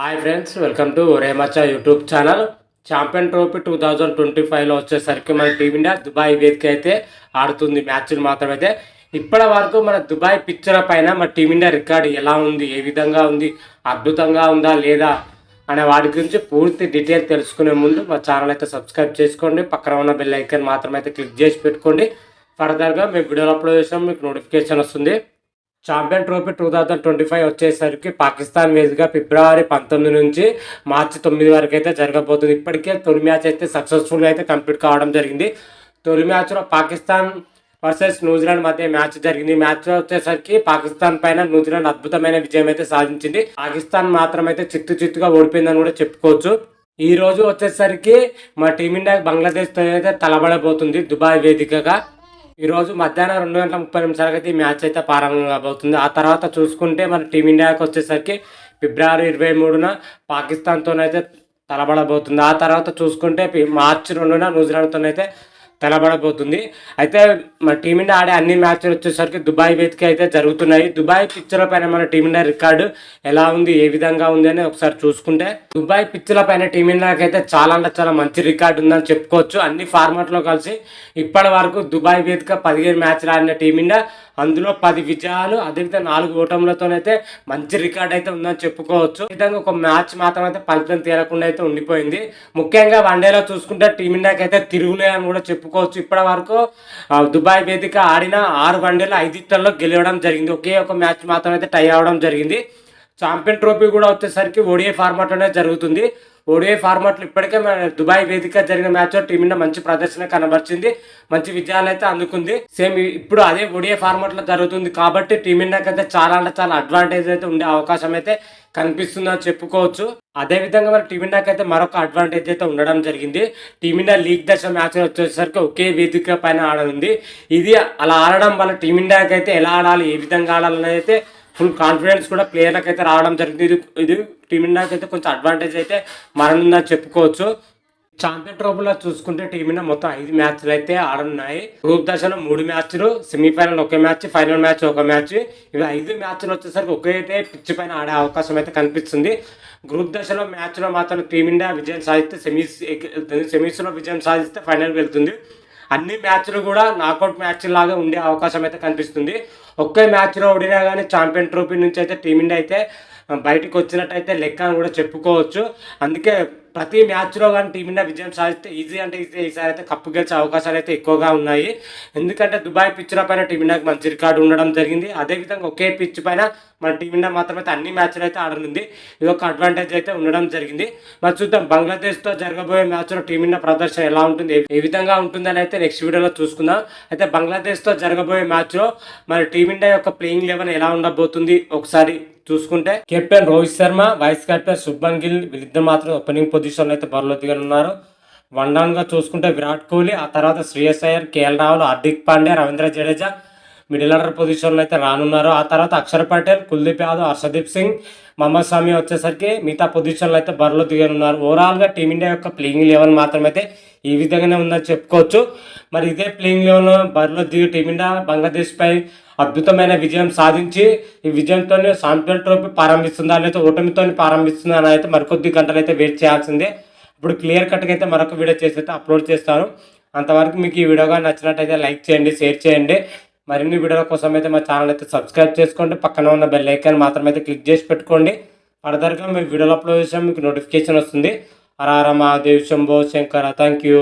Hi friends welcome to రేమచా YouTube channel champion trophy two thousand twenty ఫైవ్లో వచ్చేసరికి మన team India Dubai వేదిక అయితే ఆడుతుంది. మ్యాచ్లు మాత్రమైతే ఇప్పటి వరకు మన దుబాయ్ పిక్చర్ పైన మన టీమిండియా రికార్డ్ ఎలా ఉంది? ఏ విధంగా ఉంది? అద్భుతంగా ఉందా? లేదా? అనే వాటి గురించి పూర్తి డీటెయిల్ తెలుసుకునే ముందు మా ఛానల్ అయితే సబ్స్క్రైబ్ చేసుకోండి. పక్కన ఉన్న బెల్ ఐకన్ మాత్రం అయితే క్లిక్ చేసి పెట్టుకోండి. ఫర్దర్గా మేము వీడియోలు అప్లోడ్ చేసాం మీకు నోటిఫికేషన్ వస్తుంది. Champion trophy two thousand twenty five వచ్చేసరికి పాకిస్తాన్ మీదుగా ఫిబ్రవరి పంతొమ్మిది నుంచి మార్చి తొమ్మిది వరకు అయితే జరగబోతుంది. ఇప్పటికే తొలి మ్యాచ్ అయితే సక్సెస్ఫుల్గా అయితే కంప్లీట్ కావడం జరిగింది. తొలి మ్యాచ్లో పాకిస్తాన్ వర్సెస్ న్యూజిలాండ్ మధ్య మ్యాచ్ జరిగింది. మ్యాచ్ వచ్చేసరికి పాకిస్తాన్ పైన న్యూజిలాండ్ అద్భుతమైన విజయం అయితే సాధించింది. పాకిస్తాన్ మాత్రం అయితే చిత్తు చిత్తుగా ఓడిపోయిందని కూడా చెప్పుకోవచ్చు. ఈ రోజు వచ్చేసరికి మా టీమిండియా బంగ్లాదేశ్తో అయితే తలబడబోతుంది దుబాయ్ వేదికగా. ఈ రోజు మధ్యాహ్నం రెండు గంటల ముప్పై నిమిషాలకి అయితే ఈ మ్యాచ్ అయితే ప్రారంభం కాబోతుంది ఆ తర్వాత చూసుకుంటే మన టీమిండియాకి వచ్చేసరికి ఫిబ్రవరి ఇరవై మూడున పాకిస్తాన్తోనైతే తలబడబోతుంది. ఆ తర్వాత చూసుకుంటే మార్చి రెండున న్యూజిలాండ్తోనైతే తలబడబోతుంది. అయితే మన టీమిండియా ఆడే అన్ని మ్యాచ్లు వచ్చేసరికి దుబాయ్ వేదిక అయితే జరుగుతున్నాయి. దుబాయ్ పిక్చర్ల పైన మన టీమిండియా రికార్డు ఎలా ఉంది ఏ విధంగా ఉంది అని ఒకసారి చూసుకుంటే దుబాయ్ పిచ్చుల పైన టీమిండియాకి అయితే చాలా అంటే చాలా మంచి రికార్డు ఉందని చెప్పుకోవచ్చు. అన్ని ఫార్మాట్లో కలిసి ఇప్పటి వరకు దుబాయ్ వేదిక పదిహేను మ్యాచ్లు ఆడిన టీమిండియా అందులో పది విజయాలు అదేవిధంగా నాలుగు ఓటములతోనైతే మంచి రికార్డ్ అయితే ఉందని చెప్పుకోవచ్చు. విధంగా ఒక మ్యాచ్ మాత్రం అయితే ఫలితం తీరకుండా అయితే ఉండిపోయింది. ముఖ్యంగా వన్డేలో చూసుకుంటే టీమిండియాకి అయితే తిరుగులే అని కూడా చెప్పుకోవచ్చు. ఇప్పటి వరకు దుబాయ్ వేదిక ఆడిన ఆరు వన్డేలు ఐదింటిలో గెలవడం జరిగింది. ఒకే ఒక మ్యాచ్ మాత్రం అయితే టై అవడం జరిగింది. ఛాంపియన్ ట్రోఫీ కూడా వచ్చేసరికి ఓడిఐ ఫార్మాట్లోనే జరుగుతుంది. ఓడిఐ ఫార్మాట్లో ఇప్పటికే మన దుబాయ్ వేదిక జరిగిన మ్యాచ్లో టీమిండియా మంచి ప్రదర్శన కనబరిచింది. మంచి విజయాలు అయితే అందుకుంది. సేమ్ ఇప్పుడు అదే ఓడిఐ ఫార్మాట్లో జరుగుతుంది కాబట్టి టీమిండియాకి అయితే చాలా అంటే చాలా అడ్వాంటేజ్ అయితే ఉండే అవకాశం అయితే కనిపిస్తుందని చెప్పుకోవచ్చు. అదే విధంగా మరి టీమిండియాకి అయితే మరొక అడ్వాంటేజ్ అయితే ఉండడం జరిగింది. టీమిండియా లీగ్ దశ మ్యాచ్ వచ్చేసరికి ఒకే వేదిక పైన ఆడనుంది. ఇది అలా ఆడడం వల్ల టీమిండియాకి అయితే ఎలా ఆడాలి ఏ విధంగా ఆడాలనేది అయితే ఫుల్ కాన్ఫిడెన్స్ కూడా ప్లేయర్లకు అయితే రావడం జరిగింది. ఇది ఇది టీమిండియాకి అయితే కొంచెం అడ్వాంటేజ్ అయితే మారనుందని చెప్పుకోవచ్చు. ఛాంపియన్ ట్రోఫీలో చూసుకుంటే టీమిండియా మొత్తం ఐదు మ్యాచ్లు అయితే ఆడనున్నాయి. గ్రూప్ దశలో మూడు మ్యాచ్లు సెమీఫైనల్ ఒక మ్యాచ్ ఫైనల్ మ్యాచ్ ఒక మ్యాచ్. ఇవి ఐదు మ్యాచ్లు వచ్చేసరికి ఒకే పిచ్ పైన ఆడే అవకాశం అయితే కనిపిస్తుంది. గ్రూప్ దశలో మ్యాచ్లో మాత్రం టీమిండియా విజయం సాధిస్తే సెమీస్ సెమీస్లో విజయం సాధిస్తే ఫైనల్కి వెళ్తుంది. అన్ని మ్యాచ్లు కూడా నాకౌట్ మ్యాచ్ లాగా ఉండే అవకాశం అయితే కనిపిస్తుంది. ఒకే మ్యాచ్లో ఓడినా కానీ ఛాంపియన్ ట్రోఫీ నుంచి అయితే టీమిండియా అయితే బయటకు వచ్చినట్టయితే లెక్క అని కూడా చెప్పుకోవచ్చు. అందుకే ప్రతి మ్యాచ్లో కానీ టీమిండియా విజయం సాధిస్తే ఈజీ అంటే ఈజీ ఈసారి అయితే కప్పు గెలిచే అవకాశాలు అయితే ఎక్కువగా ఉన్నాయి. ఎందుకంటే దుబాయ్ పిచ్ల పైన టీమిండియాకి మంచి రికార్డు ఉండడం జరిగింది. అదేవిధంగా ఒకే పిచ్ పైన మన టీమిండియా మాత్రమైతే అన్ని మ్యాచ్లు అయితే ఆడనుంది. ఇది ఒక అడ్వాంటేజ్ అయితే ఉండడం జరిగింది. మరి చూద్దాం బంగ్లాదేశ్తో జరగబోయే మ్యాచ్లో టీమిండియా ప్రదర్శన ఎలా ఉంటుంది? ఏ- ఏ విధంగా ఉంటుందని అయితే నెక్స్ట్ వీడియోలో చూసుకుందాం. అయితే బంగ్లాదేశ్తో జరగబోయే మ్యాచ్లో మరి టీమిండియా యొక్క ప్లేయింగ్ లెవెన్ ఎలా ఉండబోతుంది? ఒకసారి చూసుకుంటే captain Rohit Sharma vice captain Shubman Gill వీళ్ళిద్దరు మాత్రం ఓపెనింగ్ పొజిషన్లో అయితే బరిలో దిగనున్నారు. వన్ డౌన్గా చూసుకుంటే విరాట్ కోహ్లీ ఆ తర్వాత Shreyas Iyer KL Rahul Hardik Pandya Ravindra Jadeja middle order పొజిషన్లో అయితే రానున్నారు. ఆ తర్వాత అక్షర్ పటేల్ కుల్దీప్ యాదవ్ హర్షదీప్ సింగ్ మహమ్మద్ స్వామి వచ్చేసరికి మిగతా పొజిషన్లో అయితే బరిలో దిగనున్నారు. ఓవరాల్గా టీమిండియా యొక్క ప్లేయింగ్ లెవెన్ మాత్రమైతే ఈ విధంగానే ఉందని చెప్పుకోవచ్చు. మరి ఇదే ప్లేయింగ్ లెవెన్లో బరిలో దిగి టీమిండియా బంగ్లాదేశ్పై అద్భుతమైన విజయం సాధించి ఈ విజయంతోనే ఛాంపియన్ ట్రోఫీ ప్రారంభిస్తుందా లేదా ఓటమితో ప్రారంభిస్తుందా అని అయితే మరికొద్ది గంటలు అయితే వెయిట్ చేయాల్సిందే. ఇప్పుడు క్లియర్ కట్గా అయితే మరొక వీడియో చేసి అయితే అప్లోడ్ చేస్తాను. అంతవరకు మీకు ఈ వీడియోగా నచ్చినట్టయితే లైక్ చేయండి షేర్ చేయండి. మరిన్ని వీడియోల కోసం అయితే మా ఛానల్ అయితే సబ్స్క్రైబ్ చేసుకోండి. పక్కన ఉన్న బెల్ ఐకాన్ మాత్రం అయితే క్లిక్ చేసి పెట్టుకోండి. ఫర్దర్గా మేము వీడియోలు అప్లోడ్ చేసాం మీకు నోటిఫికేషన్ వస్తుంది. Hara Hara Mahadev Shambho Shankara thank you